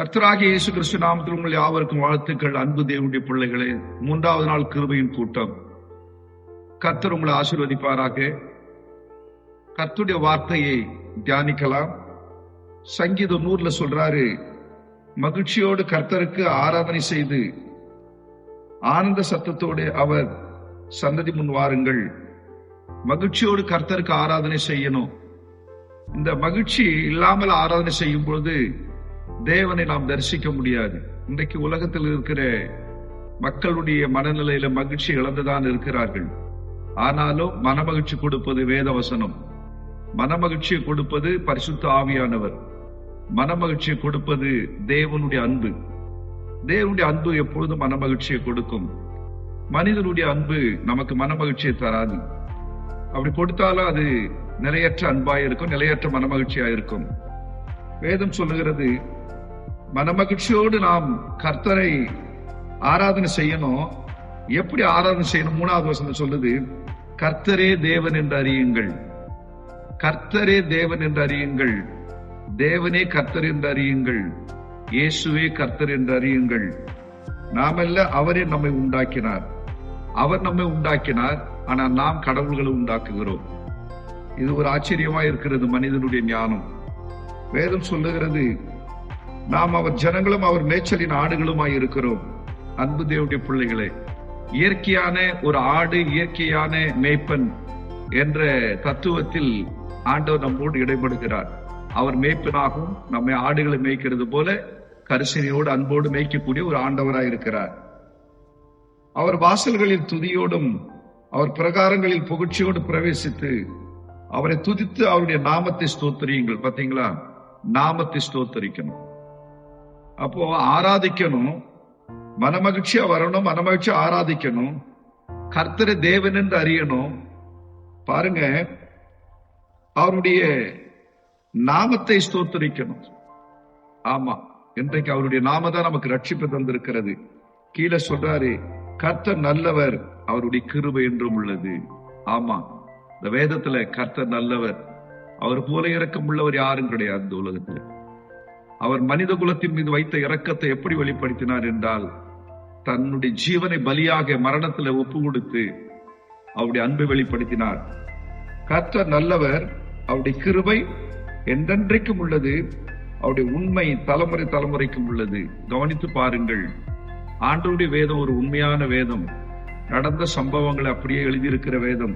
கர்த்தராகிய இயேசு கிறிஸ்து நாமத்தில் உங்கள் யாவருக்கும் வாழ்த்துக்கள் அன்பு தேவனுடைய பிள்ளைகளே. மூன்றாவது நாள் கிருபையின் கூட்டம். கர்த்தர் உங்களை ஆசீர்வதிப்பாராக. கர்த்தருடைய வார்த்தையை தியானிக்கலாம். சங்கீதம் நூறுல சொல்றாரு மகிழ்ச்சியோடு கர்த்தருக்கு ஆராதனை செய்து ஆனந்த சத்தத்தோடு அவர் சந்ததி முன் வாருங்கள். மகிழ்ச்சியோடு கர்த்தருக்கு ஆராதனை செய்யணும். இந்த மகிழ்ச்சி இல்லாமல் ஆராதனை செய்யும் பொழுது தேவனை நாம் தரிசிக்க முடியாது. இன்றைக்கு உலகத்தில் இருக்கிற மக்களுடைய மனநிலையில மகிழ்ச்சி இழந்துதான் இருக்கிறார்கள். ஆனாலும் மனமகிழ்ச்சி கொடுப்பது வேதவசனம். மனமகிழ்ச்சியை கொடுப்பது பரிசுத்த ஆவியானவர். மனமகிழ்ச்சியை கொடுப்பது தேவனுடைய அன்பு. தேவனுடைய அன்பு எப்பொழுதும் மனமகிழ்ச்சியை கொடுக்கும். மனிதனுடைய அன்பு நமக்கு மனமகிழ்ச்சியை தராது. அப்படி கொடுத்தாலும் அது நிலையற்ற அன்பாயிருக்கும் நிலையற்ற மனமகிழ்ச்சியாக இருக்கும் வேதம் சொல்லுகிறது மனமகிழ்ச்சியோடு நாம் கர்த்தரை ஆராதனை செய்யணும். எப்படி ஆராதனை செய்யணும்? மூணாவது வசனம் சொல்லுது கர்த்தரே தேவன் என்று அறியுங்கள். கர்த்தரே தேவன் என்று அறியுங்கள். தேவனே கர்த்தர் என்று அறியுங்கள். இயேசுவே கர்த்தர் என்று அறியுங்கள். நாமல்ல அவரே நம்மை உண்டாக்கினார். அவர் நம்மை உண்டாக்கினார் ஆனால் நாம் கடவுள்களை உண்டாக்குகிறோம். இது ஒரு ஆச்சரியமா இருக்கிறது மனிதனுடைய ஞானம். வேதம் சொல்லுகிறது நாம் அவர் ஜனங்களும் அவர் மேய்ச்சலின் ஆடுகளுமாய் இருக்கிறோம். அன்பு தேவடைய பிள்ளைகளே இயற்கையான ஒரு ஆடு இயற்கையான மேய்ப்பன் என்ற தத்துவத்தில் ஆண்டவர் நம்மோடு இடைபடுகிறார். அவர் மேய்ப்பனாகவும் நம்மை ஆடுகளை மேய்க்கிறது போல கரிசனையோடு அன்போடு மேய்க்கக்கூடிய ஒரு ஆண்டவராய் இருக்கிறார். அவர் வாசல்களில் துதியோடும் அவர் பிரகாரங்களில் புகழ்ச்சியோடு பிரவேசித்து அவரை துதித்து அவருடைய நாமத்தை ஸ்தோத்திரியுங்கள். பாத்தீங்களா? நாமத்தை ஸ்தோத்தரிக்கணும். அப்போ ஆராதிக்கணும். மனமகிழ்ச்சியா வரணும் மனமகிழ்ச்சியா ஆராதிக்கணும். கர்த்தரை தேவன் என்று அறியணும். பாருங்க அவருடைய நாமத்தை ஸ்தோத்தரிக்கணும். ஆமா இன்றைக்கு அவருடைய நாம தான் நமக்கு ரட்சிப்பு தந்திருக்கிறது. கீழே சொல்றாரு கர்த்தர் நல்லவர் அவருடைய கிருபை என்றும் உள்ளது. ஆமா இந்த வேதத்துல கர்த்தர் நல்லவர் அவர் போல இறக்கம் உள்ளவர் யாரும் கிடையாது இந்த உலகத்தில். அவர் மனித குலத்தின் மீது வைத்த இரக்கத்தை எப்படி வெளிப்படுத்தினார் என்றால் தன்னுடைய ஜீவனை பலியாக மரணத்துல ஒப்பு கொடுத்து அவருடைய அன்பை வெளிப்படுத்தினார். கற்ற நல்லவர் அவருடைய கிருபை என்றென்றைக்கும் உள்ளது அவருடைய உண்மை தலைமுறை தலைமுறைக்கும் உள்ளது. கவனித்து பாருங்கள் ஆண்டவருடைய வேதம் ஒரு உண்மையான வேதம். நடந்த சம்பவங்களை அப்படியே எழுதியிருக்கிற வேதம்.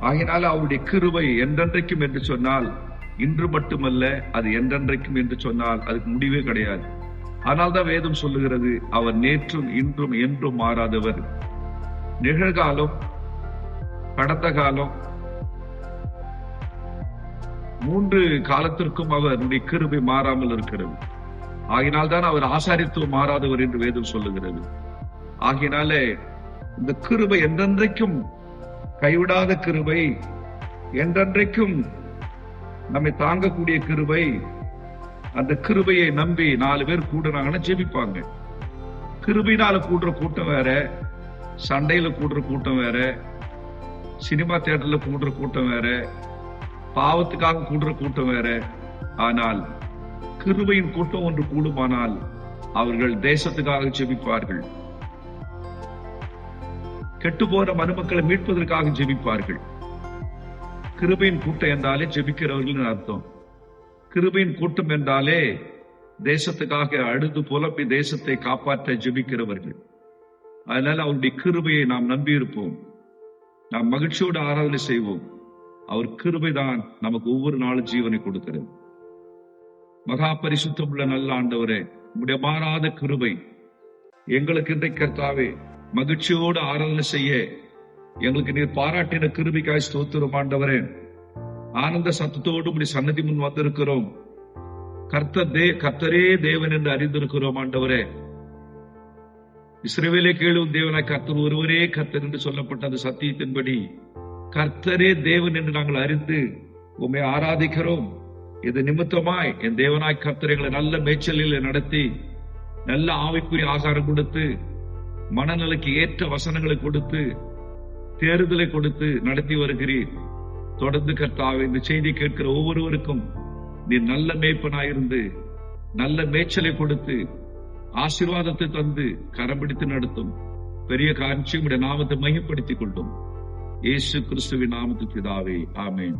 ஆகினால அவருடைய கிருபை என்றென்றைக்கும் என்று சொன்னால் இன்று மட்டுமல்ல அது என்றென்றைக்கும் என்று சொன்னால் அதுக்கு முடிவே கிடையாது. ஆனால் தான் வேதம் சொல்லுகிறது அவர் நேற்றும் இன்றும் என்றும் மாறாதவர். நிகழ்காலம் கடந்த காலம் மூன்று காலத்திற்கும் அவருடைய கிருபை மாறாமல் இருக்கிறது. ஆகினால் தான் அவர் ஆசாரித்துவம் மாறாதவர் என்று வேதம் சொல்லுகிறது. ஆகினாலே இந்த கிருபை என்றென்றைக்கும் கைவிடாத கிருபை. என்றென்றைக்கும் நம்மை தாங்கக்கூடிய கிருபை. அந்த கிருபையை நம்பி நாலு பேர் கூடுறாங்கன்னா ஜெபிப்பாங்க. கிருபினால கூடுற கூட்டம் வேற சண்டையில கூடுற கூட்டம் வேற சினிமா தியேட்டர்ல கூடுற கூட்டம் வேற பாவத்துக்காக கூடுற கூட்டம் வேற. ஆனால் கிருபையின் கூட்டம் ஒன்று கூடுமானால் அவர்கள் தேசத்துக்காக ஜெபிப்பார்கள். கெட்டு போற மனுமக்களை மீட்பதற்காக ஜெபிப்பார்கள். கிருபையின் கூட்டம் என்றாலே ஜெபிக்கிறவர்கள் அர்த்தம். கிருபையின் கூட்டம் என்றாலே தேசத்துக்காக அழுது புலப்பி தேசத்தை காப்பாற்ற ஜெபிக்கிறவர்கள். அதனால அவருடைய கிருபையை நாம் நம்பி இருப்போம் நாம் மகிழ்ச்சியோடு ஆராதனை செய்வோம். அவர் கிருபை தான் நமக்கு ஒவ்வொரு நாளும் ஜீவனை கொடுக்கிறது. மகா பரிசுத்தம் உள்ள நல்ல ஆண்டவரே உடைய மாறாத கிருபை எங்களுக்கு இன்றைக்கு கர்த்தாவே மகிழ்ச்சியோடு ஆராதனை செய்ய எங்களுக்கு நீர் பாராட்டின கிருபிக்காய் ஸ்தோத்திரம் ஆண்டவரே. ஆனந்த சத்தத்தோடு இப்படி சன்னதி முன் வந்திருக்கிறோம். கர்த்தர் தே கர்த்தரே தேவன் என்று அறிந்திருக்கிறோம் ஆண்டவரே. இஸ்ரேவேலே கேளும் தேவனாய் கர்த்தர் ஒருவரே கர்த்தர் என்று சொல்லப்பட்ட அந்த சத்தியத்தின்படி. கர்த்தரே தேவன் என்று நாங்கள் அறிந்து உண்மை ஆராதிக்கிறோம். இது நிமித்தமாய் என் தேவனாய் கர்த்தர் எங்களை நல்ல மேய்ச்சலில் நடத்தி நல்ல ஆவிக்குரிய ஆகாரம் கொடுத்து மனநிலைக்கு ஏற்ற வசனங்களை கொடுத்து தேர்தலை கொடுத்து நடத்தி வருகிறீர். தொடர்ந்து கர்த்தாவே இந்த செய்தி கேட்கிற ஒவ்வொருவருக்கும் நீ நல்ல மேய்ப்பனாயிருந்து நல்ல மேய்ச்சலை கொடுத்து ஆசீர்வாதத்தை தந்து கரம் பிடித்து நடத்தும். பெரிய காட்சி உடைய நாமத்தை மையப்படுத்திக் கொள்ளும். இயேசு கிறிஸ்துவின் நாமத்து பிதாவே ஆமென்.